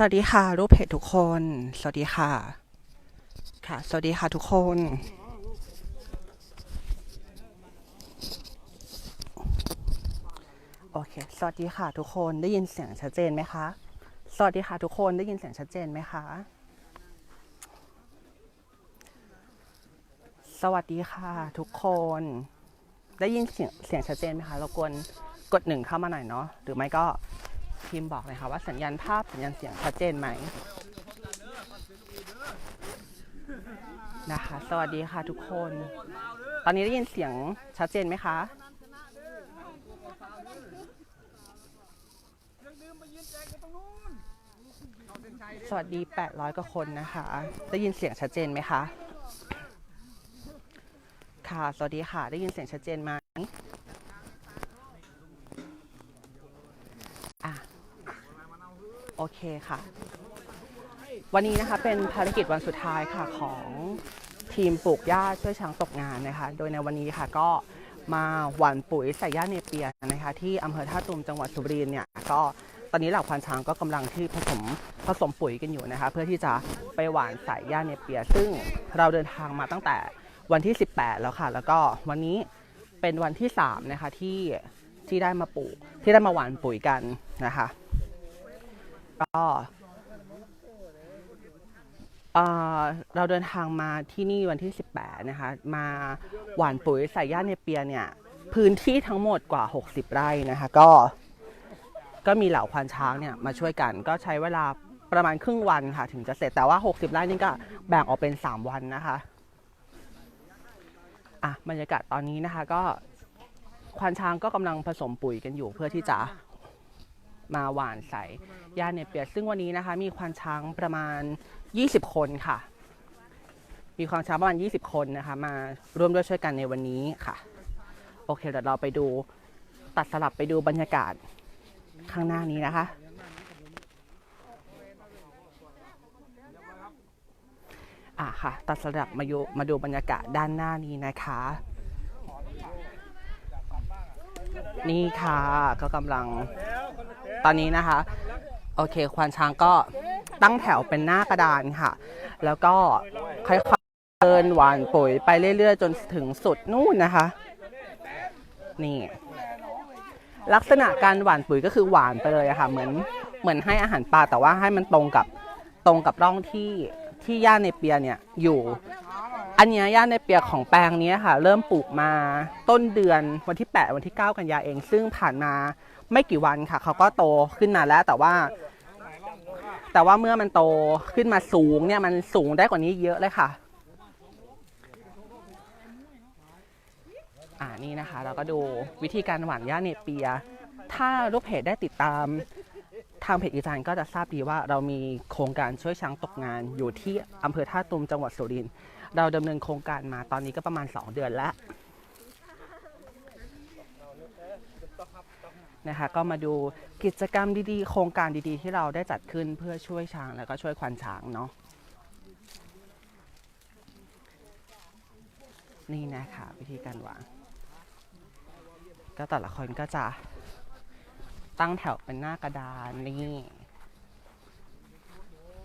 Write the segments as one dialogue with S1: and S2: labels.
S1: สวัสดีค่ะ รูปเพจทุกคน สวัสดีค่ะ ค่ะ สวัสดีค่ะทุกคน โอเค สวัสดีค่ะทุกคนได้ยินเสียงชัดเจนไหมคะ สวัสดีค่ะทุกคนได้ยินเสียงชัดเจนไหมคะ สวัสดีค่ะทุกคน ได้ยินเสียงเสียงชัดเจนไหมคะรบกวนกดหนึ่งเข้ามาหน่อยเนาะหรือไม่ก็ พิมพ์บอกเลยค่ะว่าสัญญาณภาพสัญญาณเสียงชัดเจนไหมนะคะ สวัสดีค่ะทุกคน ตอนนี้ได้ยินเสียงชัดเจนไหมคะสวัสดี 800 กว่าคนนะคะ ได้ยินเสียงชัดเจนไหมคะ ค่ะ สวัสดีค่ะ ได้ยินเสียงชัดเจนไหมอะ โอเคค่ะ วันนี้นะคะเป็นภารกิจวันสุดท้ายค่ะของทีมปลูกหญ้าช่วยช้างตกงานนะคะ โดยในวันนี้ค่ะก็มาหว่านปุ๋ยใส่หญ้าเนเปียนะคะที่อำเภอท่าตูมจังหวัดสุรินทร์เนี่ยก็ตอนนี้เหล่าควานช้างก็กำลังที่ผสมผสมปุ๋ยกันอยู่นะคะ เพื่อที่จะไปหว่านใส่หญ้าเนเปีย ซึ่งเราเดินทางมาตั้งแต่วันที่ 18 แล้วค่ะ แล้วก็วันนี้เป็นวันที่3นะคะที่ที่ได้มาปลูกที่ได้มาหว่านปุ๋ยกันนะคะ ก็เราเดินทางมาที่นี่วันที่ 18 นะคะ มาหว่านปุ๋ยใส่หญ้าเนเปียเนี่ย พื้นที่ทั้งหมดกว่า 60 ไร่นะคะ ก็ ก็มีเหล่าควานช้างเนี่ยมาช่วยกัน ก็ใช้เวลาประมาณครึ่งวันค่ะ ถึงจะเสร็จแต่ว่า 60 ไร่นี่ก็แบ่งออกเป็น 3 วันนะคะ อะบรรยากาศตอนนี้นะคะ ก็ควานช้างก็กำลังผสมปุ๋ยกันอยู่เพื่อที่จะ มาหวานใส่หญ้าเนเปียซึ่งวันนี้นะคะ มีควานช้างประมาณ 20 คนค่ะ มีควานช้างประมาณ 20 คนนะคะ มาร่วมด้วยช่วยกันในวันนี้ค่ะ โอเคเดี๋ยวเราไปดูตัดสลับไปดูบรรยากาศข้างหน้านี้นะคะอะค่ะ ตัดสลับมาดูมาดูบรรยากาศด้านหน้านี้นะคะ นี่ค่ะก็กำลัง ตอนนี้นะคะ โอเค ควานช้างก็ตั้งแถวเป็นหน้ากระดานค่ะ แล้วก็ค่อยๆเดินหวานปุ๋ยไปเรื่อยๆ จนถึงสุดนู่นนะคะ นี่ ลักษณะการหว่านปุ๋ยก็คือหวานไปเลยอะค่ะ เหมือนเหมือนให้อาหารปลาแต่ว่าให้มันตรงกับตรงกับร่องที่ที่หญ้าในเปียเนี่ยอยู่ อันเนี้ยหญ้าในเปียกของแปลงนี้ค่ะ เริ่มปลูกมาต้นเดือนวันที่ 8 วันที่ 9 กันยาเอง ซึ่งผ่านมาไม่กี่วันค่ะ เขาก็โตขึ้นมาแล้วแต่ว่า แต่ว่าเมื่อมันโตขึ้นมาสูงเนี่ยมันสูงได้กว่านี้เยอะเลยค่ะอ่านี่นะคะ เราก็ดูวิธีการหว่านหญ้าเนเปีย ถ้าลูกเพจได้ติดตามทางเพจอีสานก็จะทราบดีว่าเรามีโครงการช่วยช้างตกงานอยู่ที่อำเภอท่าตูมจังหวัดสุรินทร์ เราดำเนินโครงการมาตอนนี้ก็ประมาณ 2 เดือนแล้วนะคะก็มาดูกิจกรรมดีๆ โครงการดีๆ ที่เราได้จัดขึ้นเพื่อช่วยช้างแล้วก็ช่วยควานช้างเนาะนี่นะคะวิธีการวาง ก็แต่ละคนก็จะตั้งแถวเป็นหน้ากระดานนี่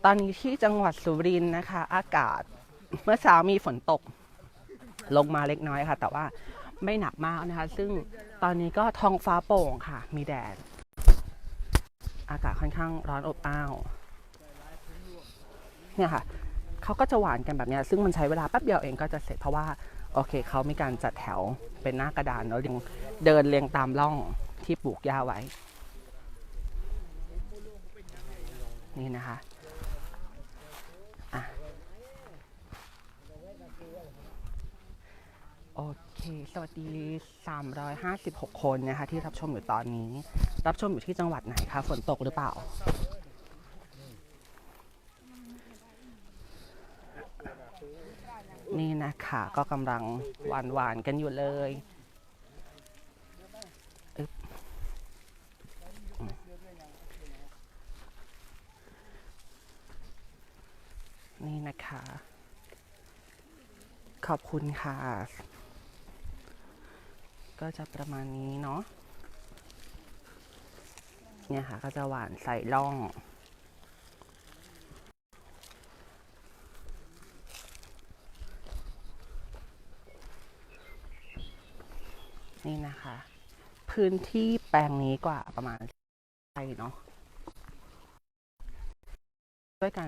S1: ตอนนี้ที่จังหวัดสุรินทร์นะคะ อากาศ เมื่อเช้ามีฝนตก ลงมาเล็กน้อยค่ะ แต่ว่าไม่หนักมากนะคะ ซึ่งตอนนี้ก็ท้องฟ้าโปร่งค่ะ มีแดด อากาศค่อนข้างร้อนอบอ้าว เนี่ยค่ะ เขาก็จะหวานกันแบบนี้ ซึ่งมันใช้เวลาแป๊บเดียวเองก็จะเสร็จเพราะว่า โอเค เขามีการจัดแถวเป็นหน้ากระดานแล้วเรียงเดินเรียงตามร่องที่ปลูกหญ้าไว้ นี่นะคะโอเคสวัสดี 356 คนนะคะที่รับชมอยู่ตอนนี้ รับชมอยู่ที่จังหวัดไหนคะ ฝนตกหรือเปล่า นี่นะคะก็กำลังหวานหวานกันอยู่เลยนี่นะคะ ขอบคุณค่ะ ก็จะประมาณนี้เนาะเนี่ยค่ะก็จะหวานใส่ล่องนี่นะคะ พื้นที่แปลงนี้กว่าประมาณไร่เนาะด้วยกัน